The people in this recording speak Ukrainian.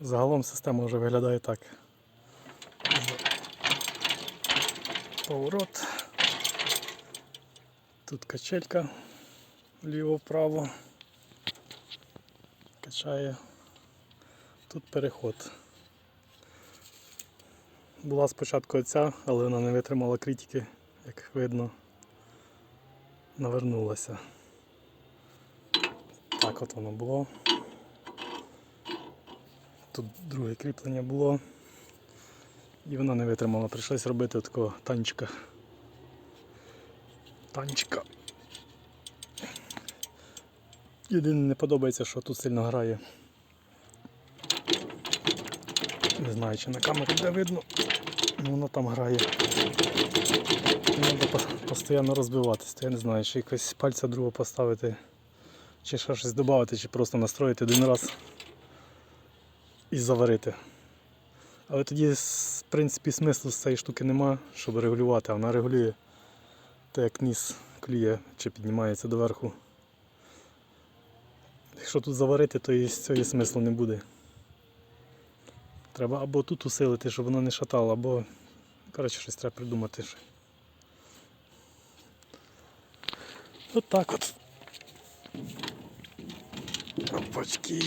Загалом система вже виглядає так. Поворот. Тут качелька вліво-вправо. Качає. Тут переход. Була спочатку оця, але вона не витримала критики, як видно. Навернулася. Так от воно було. Тут друге кріплення було. І вона не витримала. Прийшлось робити такого танчика. Танчика. Єдине не подобається, що тут сильно грає. Не знаю, чи на камері де видно. Ну, воно там грає. Треба постійно розбиватись. То я не знаю, чи якось пальця другого поставити, чи ще щось додати, чи просто настроїти один раз і заварити. Але тоді, в принципі, смислу з цієї штуки нема, щоб регулювати, а вона регулює те, як ніс клює чи піднімається доверху. Якщо тут заварити, то і з цього смислу не буде. Треба або тут усилити, щоб воно не шатало, або коротше щось треба придумати. От так от. Опачки.